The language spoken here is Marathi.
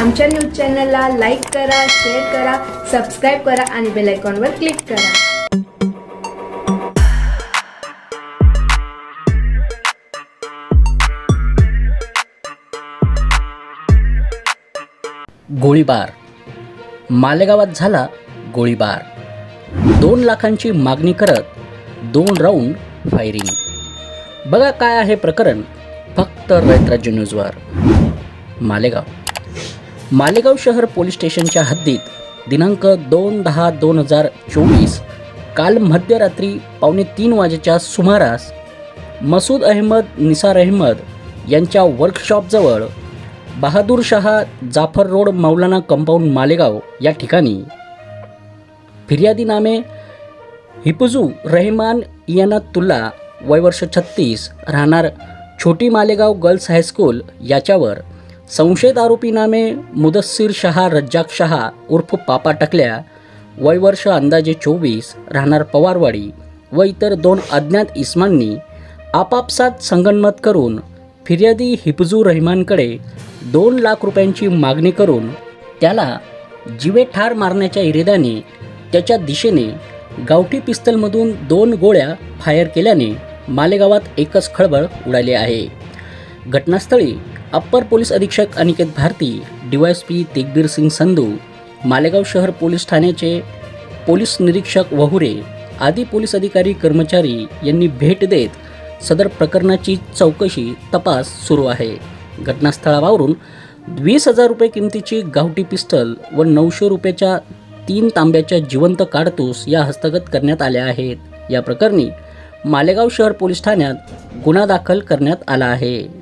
आमच्या न्यूज चॅनलला लाईक करा शेअर करा सबस्क्राईब करा आणि बेल आयकॉनवर क्लिक करा. गोळीबार. मालेगावात झाला गोळीबार. दोन लाखांची मागणी करत दोन राऊंड फायरिंग बघा काय आहे प्रकरण फक्त रयतराज्य न्यूजवर मालेगाव. मालेगाव शहर पोलीस स्टेशनच्या हद्दीत दिनांक दोन दहा दोन हजार चोवीस काल मध्यरात्री पावणे तीन वाजेच्या सुमारास मसूद अहमद निसार अहमद यांच्या वर्कशॉपजवळ बहादूर शहा जाफर रोड मौलाना कंपाऊंड मालेगाव या ठिकाणी फिर्यादी नामे हिपुजू रहमान इयानातुल्ला वयवर्ष छत्तीस राहणार छोटी मालेगाव गर्ल्स हायस्कूल याच्यावर संशयित आरोपी नामे मुदस्सीर शहा रज्जाक शहा उर्फ पापा टकल्या वयवर्ष अंदाजे चोवीस राहणार पवारवाडी व इतर दोन अज्ञात इस्मांनी आपापसात संगनमत करून फिर्यादी हिफजू रहमानकडे दोन लाख रुपयांची मागणी करून त्याला जीवे ठार मारण्याच्या इराद्याने त्याच्या दिशेने गावठी पिस्तलमधून दोन गोळ्या फायर केल्याने मालेगावात एकच खळबळ उडाली आहे. घटनास्थळी अप्पर पोलीस अधीक्षक अनिकेत भारती डीवायएसपी तेगबीर सिंग संधू मालेगाव शहर पोलीस ठाण्याचे पोलीस निरीक्षक वहुरे आदी पोलीस अधिकारी कर्मचारी यांनी भेट देत सदर प्रकरणाची चौकशी तपास सुरू आहे. घटनास्थळावरून वीस हजार रुपये किमतीची गावठी पिस्टल व नऊशे रुपयाच्या तीन तांब्याच्या जिवंत काडतूस या हस्तगत करण्यात आल्या आहेत. या प्रकरणी मालेगाव शहर पोलीस ठाण्यात गुन्हा दाखल करण्यात आला आहे.